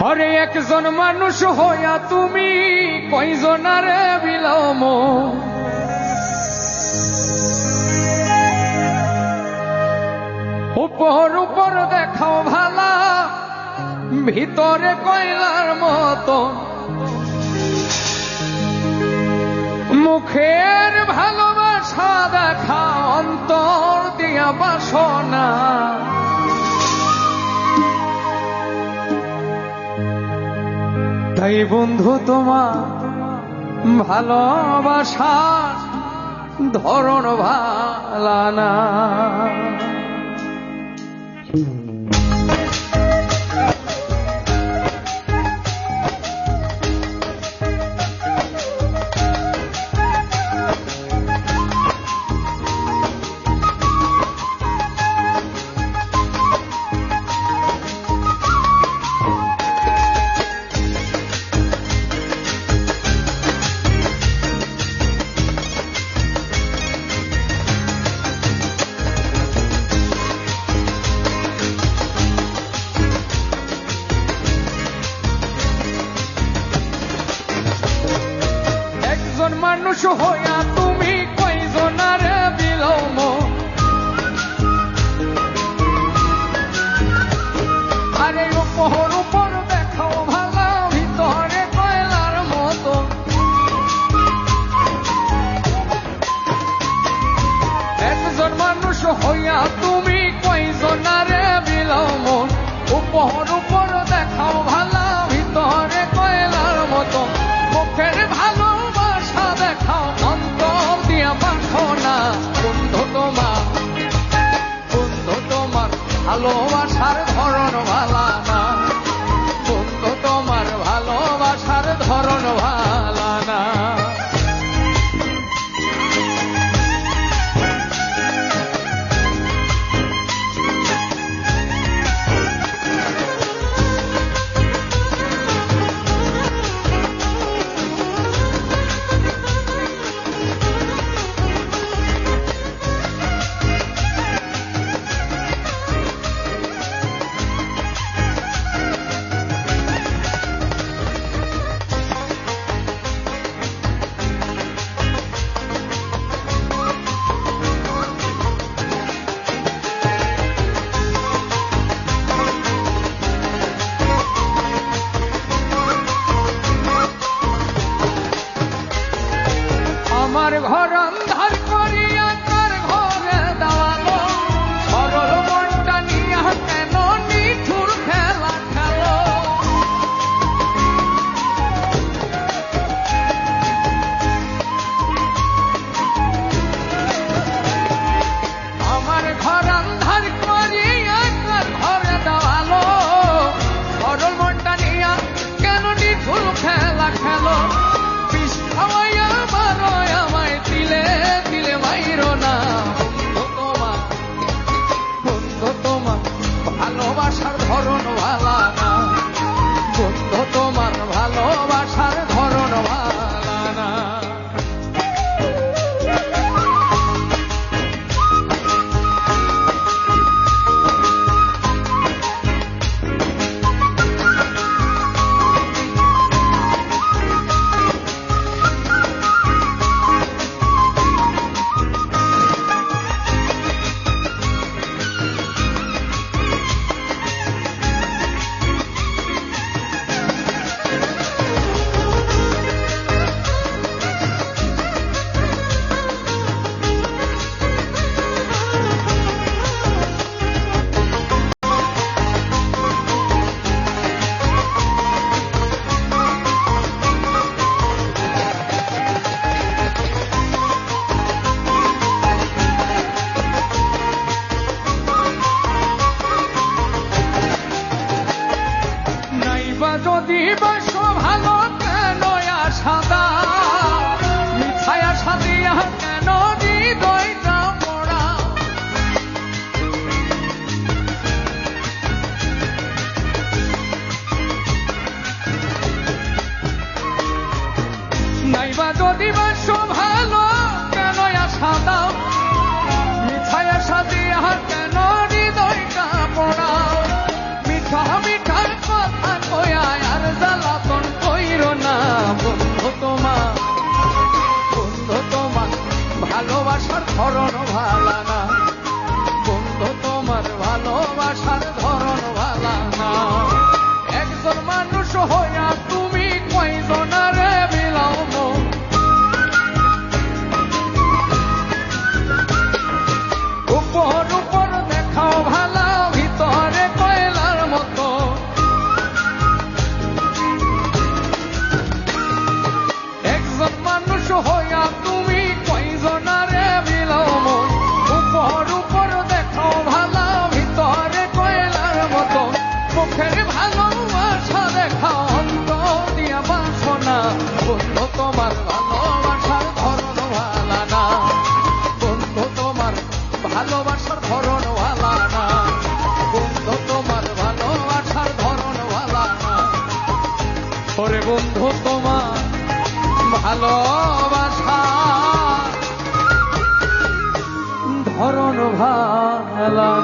হরে একজন মানুষ হইয়া তুমি কইজনারে বিলম উপর উপর দেখাও ভালা, ভিতরে কয়লার মতো। মুখের ভালোবাসা দেখা অন্তর দিয়া বাসনা। চাই বন্ধু তোমার ভালোবাসার ধরন ভালানা তোমার সার ধরন ভালা। যদি বাসো ভালো কেন আশা হরণ ভালানা ভালোবাসা। ধরন ভালা